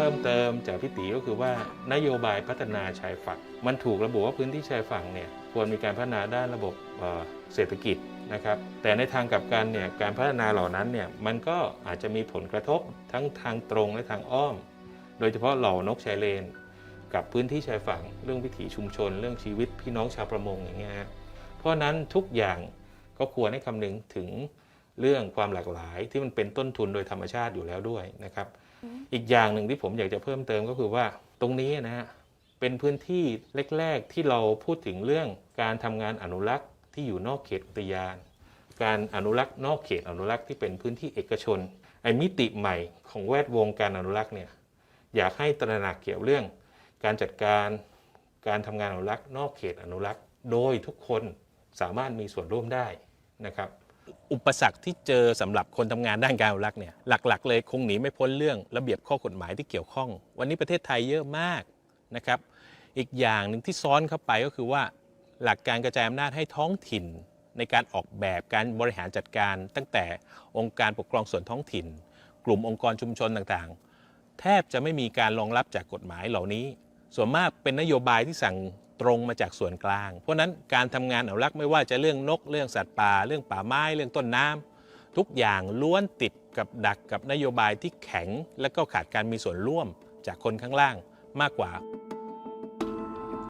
เพิ่มเติมจากพี่ตีก็คือว่านโยบายพัฒนาชายฝั่งมันถูกระบุว่าพื้นที่ชายฝั่งเนี่ยควรมีการพัฒนาด้านระบบเศรษฐกิจนะครับแต่ในทางกลับกันเนี่ยการพัฒนาเหล่านั้นเนี่ยมันก็อาจจะมีผลกระทบทั้งทางตรงและทางอ้อม โดยเฉพาะเหล่านกชายเลน กับพื้นที่ชายฝั่งเรื่องวิถีชุมชน เรื่องชีวิตพี่น้องชาวประมงอย่างเงี้ยฮะเพราะนั้นทุกอย่างก็ควรให้คำนึงถึงเรื่องความหลากหลายที่มันเป็นต้นทุนโดยธรรมชาติอยู่แล้วด้วยนะครับ อีกอย่างหนึ่งที่ผมอยากจะเพิ่มเติมก็คือว่าตรงนี้นะฮะเป็นพื้นที่แรกๆที่เราพูดถึงเรื่องการทำงานอนุรักษ์ที่อยู่นอกเขตอุทยาน การอนุรักษ์นอกเขตอนุรักษ์ที่เป็นพื้นที่เอกชนไอ้มิติใหม่ของแวดวงการอนุรักษ์เนี่ยอยากให้ตระหนักเกี่ยวเรื่อง การจัดการการทำงานอนุรักษ์นอกเขตอนุรักษ์ โดยทุกคนสามารถมีส่วนร่วมได้นะครับ อุปสรรคที่เจอสำหรับคนทำงานด้านการอนุรักษ์เนี่ยหลัก ๆ เลยคงหนีไม่พ้นเรื่องระเบียบข้อกฎหมายที่เกี่ยวข้อง วันนี้ประเทศไทยเยอะมากนะครับ อีกอย่างหนึ่งที่ซ้อนเข้าไปก็คือว่า หลักการกระจายอำนาจให้ท้องถิ่น ในการออกแบบการบริหารจัดการ ตั้งแต่องค์การปกครองส่วนท้องถิ่น กลุ่มองค์กรชุมชนต่างๆ แทบจะไม่มีการรองรับจากกฎหมายเหล่านี้ ส่วนมากเป็นนโยบายที่สั่ง ตรงมาจากส่วนกลาง เพราะนั้นการทำงานอนุรักษ์ไม่ว่าจะเรื่องนกเรื่องสัตว์ป่า เรื่องป่าไม้เรื่องต้นน้ำทุกอย่างล้วนติดกับดักกับนโยบายที่แข็ง และก็ขาดการมีส่วนร่วมจากคนข้างล่างมากกว่า